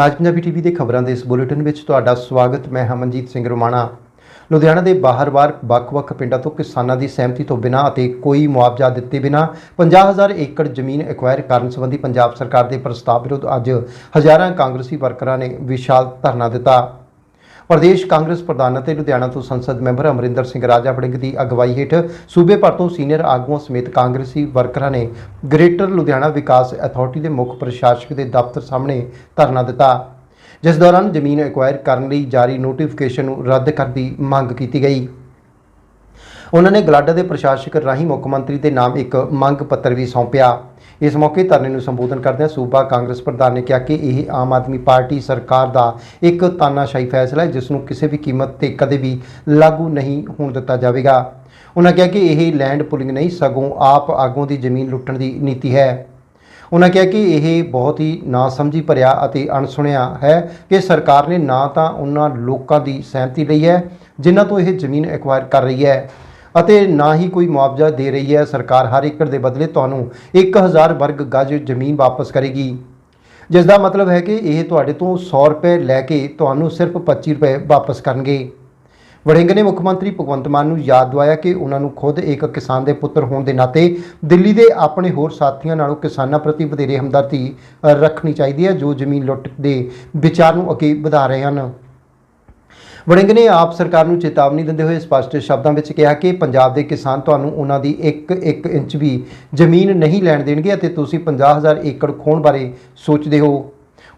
ਰਾਜ Punjabi TV ਦੇ ਖਬਰਾਂ ਦੇ ਇਸ ਬੁਲੇਟਿਨ ਵਿੱਚ ਤੁਹਾਡਾ ਸਵਾਗਤ। ਮੈਂ ਹਮਨਜੀਤ ਸਿੰਘ ਰੋਮਾਣਾ। ਲੁਧਿਆਣਾ ਦੇ ਬਾਹਰ-ਬਾਹਰ ਵੱਖ-ਵੱਖ ਪਿੰਡਾਂ ਤੋਂ ਕਿਸਾਨਾਂ ਦੀ ਸਹਿਮਤੀ ਤੋਂ ਬਿਨਾਂ ਅਤੇ ਕੋਈ ਮੁਆਵਜ਼ਾ ਦਿੱਤੇ ਬਿਨਾਂ 50000 ਏਕੜ ਜ਼ਮੀਨ ਐਕਵਾਇਰ ਕਰਨ ਸੰਬੰਧੀ ਪੰਜਾਬ ਸਰਕਾਰ ਦੇ ਪ੍ਰਸਤਾਵ ਵਿਰੁੱਧ ਅੱਜ ਹਜ਼ਾਰਾਂ ਕਾਂਗਰਸੀ ਵਰਕਰਾਂ ਨੇ ਵਿਸ਼ਾਲ ਧਰਨਾ ਦਿੱਤਾ। ਪ੍ਰਦੇਸ਼ ਕਾਂਗਰਸ ਪ੍ਰਧਾਨ ਅਤੇ ਲੁਧਿਆਣਾ ਤੋਂ ਸੰਸਦ ਮੈਂਬਰ ਅਮਰਿੰਦਰ ਸਿੰਘ ਰਾਜਾ ਵੜਿੰਗ ਦੀ ਅਗਵਾਈ ਹੇਠ ਸੂਬੇ ਭਰ ਤੋਂ ਸੀਨੀਅਰ ਆਗੂਆਂ ਸਮੇਤ ਕਾਂਗਰਸੀ ਵਰਕਰਾਂ ਨੇ ਗ੍ਰੇਟਰ ਲੁਧਿਆਣਾ ਵਿਕਾਸ ਅਥਾਰਟੀ ਦੇ ਮੁੱਖ ਪ੍ਰਸ਼ਾਸਕ ਦੇ ਦਫ਼ਤਰ ਸਾਹਮਣੇ ਧਰਨਾ ਦਿੱਤਾ, ਜਿਸ ਦੌਰਾਨ ਜ਼ਮੀਨ ਐਕਵਾਇਰ ਕਰਨ ਲਈ ਜਾਰੀ ਨੋਟੀਫਿਕੇਸ਼ਨ ਨੂੰ ਰੱਦ ਕਰਨ ਦੀ ਮੰਗ ਕੀਤੀ ਗਈ। ਉਹਨਾਂ ਨੇ ਗਲਾਡਾ ਦੇ ਪ੍ਰਸ਼ਾਸਕ ਰਾਹੀਂ ਮੁੱਖ ਮੰਤਰੀ ਦੇ ਨਾਮ ਇੱਕ ਮੰਗ ਪੱਤਰ ਵੀ ਸੌਂਪਿਆ। ਇਸ ਮੌਕੇ ਧਰਨੇ ਨੂੰ ਸੰਬੋਧਨ ਕਰਦਿਆਂ ਸੂਬਾ ਕਾਂਗਰਸ ਪ੍ਰਧਾਨ ਨੇ ਕਿਹਾ ਕਿ ਇਹ ਆਮ ਆਦਮੀ ਪਾਰਟੀ ਸਰਕਾਰ ਦਾ ਇੱਕ ਤਾਨਾਸ਼ਾਹੀ ਫੈਸਲਾ ਹੈ, ਜਿਸ ਨੂੰ ਕਿਸੇ ਵੀ ਕੀਮਤ ਤੇ ਕਦੇ ਵੀ ਲਾਗੂ ਨਹੀਂ ਹੋਣ ਦਿੱਤਾ ਜਾਵੇਗਾ। ਉਹਨਾਂ ਕਿਹਾ ਕਿ ਇਹ ਲੈਂਡ ਪੁਲਿੰਗ ਨਹੀਂ, ਸਗੋਂ ਆਪ ਆਗੂਆਂ ਦੀ ਜ਼ਮੀਨ ਲੁੱਟਣ ਦੀ ਨੀਤੀ ਹੈ। ਉਹਨਾਂ ਕਿਹਾ ਕਿ ਇਹ ਬਹੁਤ ਹੀ ਨਾ ਸਮਝੀ ਭਰਿਆ ਅਤੇ ਅਣਸੁਣਿਆ ਹੈ ਕਿ ਸਰਕਾਰ ਨੇ ਨਾ ਤਾਂ ਉਹਨਾਂ ਲੋਕਾਂ ਦੀ ਸਹਿਮਤੀ ਲਈ ਹੈ, ਜਿਨ੍ਹਾਂ ਤੋਂ ਇਹ ਜ਼ਮੀਨ ਐਕਵਾਇਰ ਕਰ ਰਹੀ ਹੈ। ਅਤੇ ਨਾ ਹੀ ਕੋਈ ਮੁਆਵਜ਼ਾ ਦੇ ਰਹੀ ਹੈ। ਸਰਕਾਰ ਹਰ ਏਕੜ ਦੇ ਬਦਲੇ ਤੁਹਾਨੂੰ 1000 ਵਰਗ ਗਜ ਜ਼ਮੀਨ ਵਾਪਸ ਕਰੇਗੀ। ਜਿਸ ਦਾ ਮਤਲਬ ਹੈ ਕਿ ਇਹ ਤੁਹਾਡੇ ਤੋਂ 100 ਰੁਪਏ ਲੈ ਕੇ ਤੁਹਾਨੂੰ ਸਿਰਫ 25 ਰੁਪਏ ਵਾਪਸ ਕਰਨਗੇ। ਵੜਿੰਗ ਨੇ ਮੁੱਖ ਮੰਤਰੀ ਭਗਵੰਤ ਮਾਨ ਨੂੰ ਯਾਦ ਦਿਵਾਇਆ ਕਿ ਉਹਨਾਂ ਨੂੰ ਖੁਦ ਇੱਕ ਕਿਸਾਨ ਦੇ ਪੁੱਤਰ ਹੋਣ ਦੇ ਨਾਤੇ ਦਿੱਲੀ ਦੇ ਆਪਣੇ ਹੋਰ ਸਾਥੀਆਂ ਨਾਲੋਂ ਕਿਸਾਨਾਂ ਪ੍ਰਤੀ ਵਧੇਰੇ ਹਮਦਰਦੀ ਰੱਖਣੀ ਚਾਹੀਦੀ ਹੈ, ਜੋ ਜ਼ਮੀਨ ਲੁੱਟ ਦੇ ਵਿਚਾਰ ਨੂੰ ਅੱਗੇ ਵਧਾ ਰਹੇ ਹਨ। ਵੜਿੰਗ ਨੇ ਆਪ ਸਰਕਾਰ ਨੂੰ ਚੇਤਾਵਨੀ ਦਿੰਦੇ ਹੋਏ ਸਪਸ਼ਟ ਸ਼ਬਦਾਂ ਵਿੱਚ ਕਿਹਾ ਕਿ ਪੰਜਾਬ ਦੇ ਕਿਸਾਨ ਤੁਹਾਨੂੰ ਉਹਨਾਂ ਦੀ ਇੱਕ ਇੱਕ ਇੰਚ ਵੀ ਜ਼ਮੀਨ ਨਹੀਂ ਲੈਣ ਦੇਣਗੇ ਅਤੇ ਤੁਸੀਂ 50000 ਏਕੜ ਖੋਣ ਬਾਰੇ ਸੋਚਦੇ ਹੋ।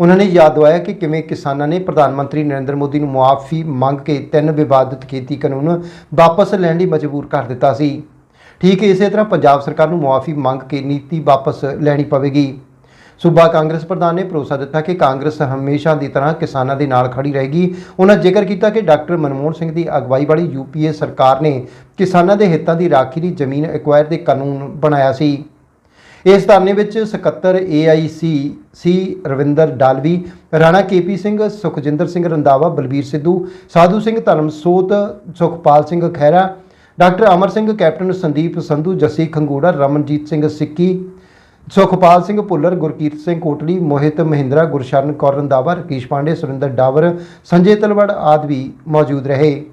ਉਹਨਾਂ ਨੇ ਯਾਦ ਦਿਵਾਇਆ ਕਿ ਕਿਵੇਂ ਕਿਸਾਨਾਂ ਨੇ ਪ੍ਰਧਾਨ ਮੰਤਰੀ ਨਰਿੰਦਰ ਮੋਦੀ ਨੂੰ ਮੁਆਫੀ ਮੰਗ ਕੇ ਤਿੰਨ ਵਿਵਾਦਿਤ ਖੇਤੀ ਕਾਨੂੰਨ ਵਾਪਸ ਲੈਣ ਲਈ ਮਜਬੂਰ ਕਰ ਦਿੱਤਾ ਸੀ। ਠੀਕ ਇਸੇ ਤਰ੍ਹਾਂ ਪੰਜਾਬ ਸਰਕਾਰ ਨੂੰ ਮੁਆਫੀ ਮੰਗ ਕੇ ਨੀਤੀ ਵਾਪਸ ਲੈਣੀ ਪਵੇਗੀ। ਸੂਬਾ ਕਾਂਗਰਸ ਪ੍ਰਧਾਨ ਨੇ ਭਰੋਸਾ ਦਿੱਤਾ ਕਿ ਕਾਂਗਰਸ ਹਮੇਸ਼ਾ ਦੀ ਤਰ੍ਹਾਂ ਕਿਸਾਨਾਂ ਦੇ ਨਾਲ ਖੜੀ ਰਹੇਗੀ। ਉਹਨਾਂ ਜ਼ਿਕਰ ਕੀਤਾ ਕਿ ਡਾਕਟਰ ਮਨਮੋਹਨ ਸਿੰਘ ਦੀ ਅਗਵਾਈ ਵਾਲੀ ਯੂਪੀਏ ਸਰਕਾਰ ਨੇ ਕਿਸਾਨਾਂ ਦੇ ਹਿੱਤਾਂ ਦੀ ਰਾਖੀ ਲਈ ਜ਼ਮੀਨ ਐਕਵਾਇਰ ਦੇ ਕਾਨੂੰਨ ਬਣਾਇਆ ਸੀ। ਇਸ ਧਰਨੇ ਵਿੱਚ ਸਕੱਤਰ AIC C Ravinder Dalvi, Rana KP Singh, Sukhjinder Singh Randhawa Balbir Sidhu, Sadhu Singh Dharamsot, Sukhpal Singh Khaira, doctor Amar Singh, captain Sandeep Sandhu, Jassi Khangura, Ramanjit Singh Sikki Sukhpal Singh Bhullar, Gurkirat Singh Kotli Mohit Mohindra, Gursharan Kaur Randhawa Rakesh Pandey, Surinder Dawar, Sanjay Talwar ਆਦਿ ਵੀ ਮੌਜੂਦ ਰਹੇ।